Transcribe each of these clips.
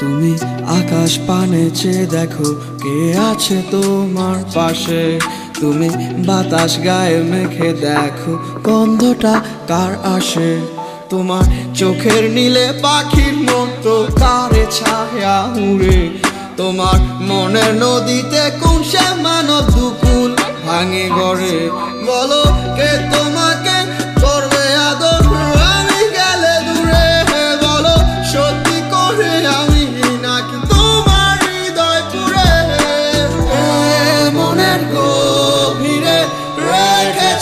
তুমি আকাশ পানে চেয়ে দেখো কে আছে তোমার পাশে। তুমি বাতাস গায়ে মেখে দেখো গন্ধটা কার আসে। তোমার চোখের নীলে পাখির মতো কারে ছায়া উড়ে। তোমার মনের নদীতে কোন সে মানব দুকুল ভাঙে গড়ে। বলো কে তোমাকে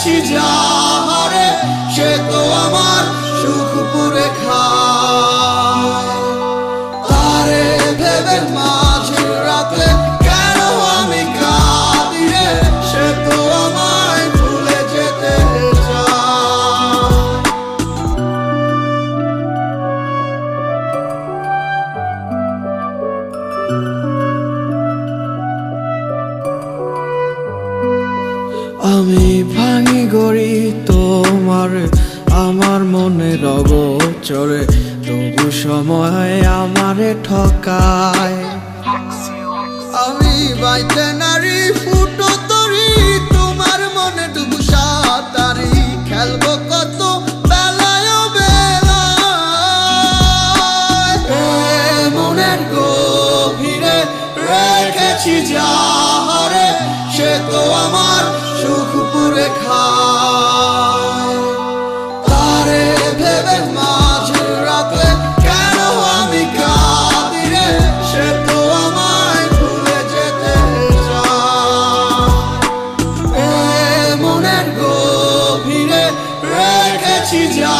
রেখেছি যাহারে আমি ভাঙি গড়ি, তোমার আমার মনে রব চরে তবু সময় আমারে ঠকায়। আমি বাইতে নারী, ফুটো তরি, তোমার মনে তবু সাঁতারি। খেলব কত She's বেলায়। মাঝের রাতে কেন আমি কাঁদি রে? সে তো আমায় ভুলে যেতে এ মনের গভীরে রেখেছি যা